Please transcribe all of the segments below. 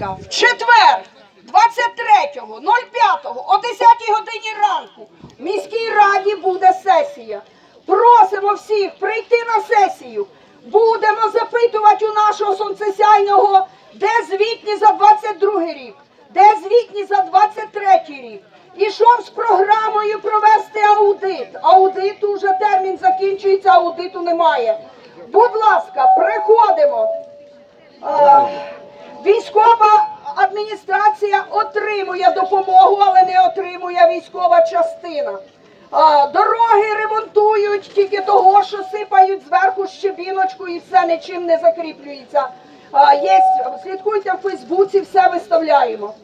ласка, в четвер, 23.05 о 10-й годині ранку в міській раді буде сесія. Просимо всіх прийти на сесію. Будемо запитувати у нашого сонцесяйного, де звітні за 22 рік, де звітні за 23 рік. Ішов з програмою провести аудит. Аудиту вже термін закінчується, аудиту немає. Будь ласка, приходимо. А, Військова адміністрація отримує допомогу, але не отримує військова частина. Дороги ремонтують тільки того, що сипають зверху щебіночку і все нічим не закріплюється. Є, слідкуйте в Фейсбуці, все виставляємо.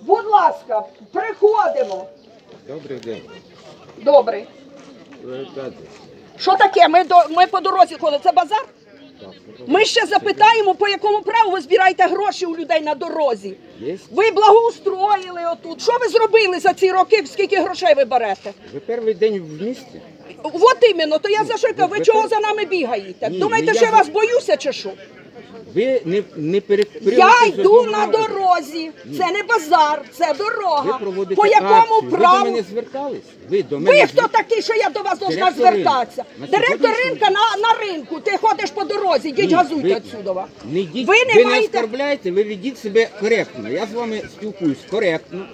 Будь ласка, приходимо. Добрий день. Добре. Що таке? Ми, до, ми по дорозі ходимо. Це базар? Ми ще запитаємо, по якому праву ви збираєте гроші у людей на дорозі. Ви благоустроїли отут. Що ви зробили за ці роки? Скільки грошей ви берете? Ви перший день в місті? От іменно, то я за що кажу, ви чого за нами бігаєте? Думаєте, ну, що я вас боюся чи що? Ви не, не перекрили. Я йду на дорозі. Це не базар, це дорога. проводите По якому акцію. Ви до праву? мене звертались? Ви до мене Ви хто звер- такий, що я до вас должна Директор ринку. звертатися? На Директор сьогоднішній ринка на, на ринку. Ти ходиш по дорозі, йдіть Ні, газуйте ви- отсюда. Не йдіть, Ви не не, маєте- оскорбляєте, ви ведіть себе коректно. Я з вами спілкуюсь коректно,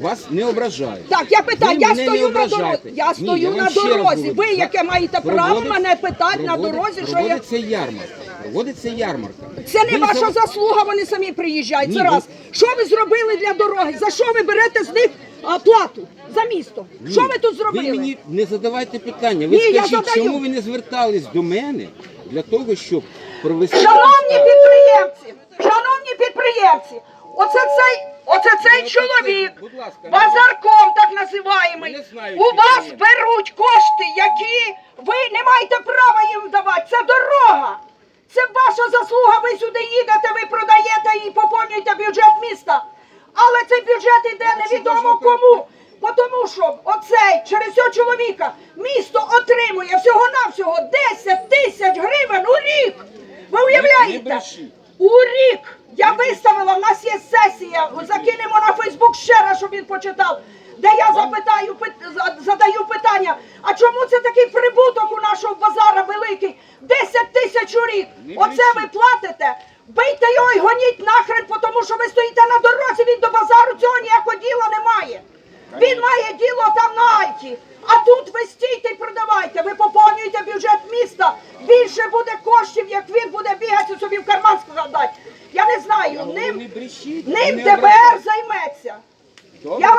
вас не ображаю. Так, я питаю, Ви я мене не стою на дорозі. ображайте. Я Ні, стою вам на ще раз дорозі. говорю. Ви, яке маєте право Проводить- мене питати на проводить- дорозі, що я. Проводиться ярмарка. Проводиться ярмарка. Це не ваша за- заслуга, вони самі приїжджають. Ні, Це ви- раз. Що ви зробили для дороги? За що ви берете з них а, плату за місто? Ні. Що ви тут зробили? Ви мені не задавайте питання. Ви Ні, я скажіть, задаю. чому ви не звертались до мене для того, щоб провести. Шановні підприємці, шановні підприємці, оце цей, оце цей Ну, чоловік, оце, будь ласка, не- базарком так називаємий, Не знаю, у чи вас це. беруть кошти, які ви не маєте права їм давати. Це дорога. Це ваша заслуга. Ви сюди їдете, ви продаєте і поповнюєте бюджет міста. Але цей бюджет іде невідомо кому. Тому що оцей через цього чоловіка місто отримує всього-навсього 10 тисяч гривень у рік. Ви уявляєте? У рік я виставила, в нас є сесія, закинемо на Фейсбук ще раз, щоб він почитав, де я запитаю, задаю питання, а чому це такий прибуток у нашого базара великий? 10 тисяч у рік. Оце ви платите? Бийте його і гоніть нахрен, тому що ви стоїте на дорозі, він до базару цього ніякого діла немає. Він має діло там на Альті. А тут ви стійте і продавайте, ви поповнюєте бюджет міста. Більше буде коштів, як він буде бігати собі в карман складати. Я не знаю, ним, ним ДБР займеться. Я вам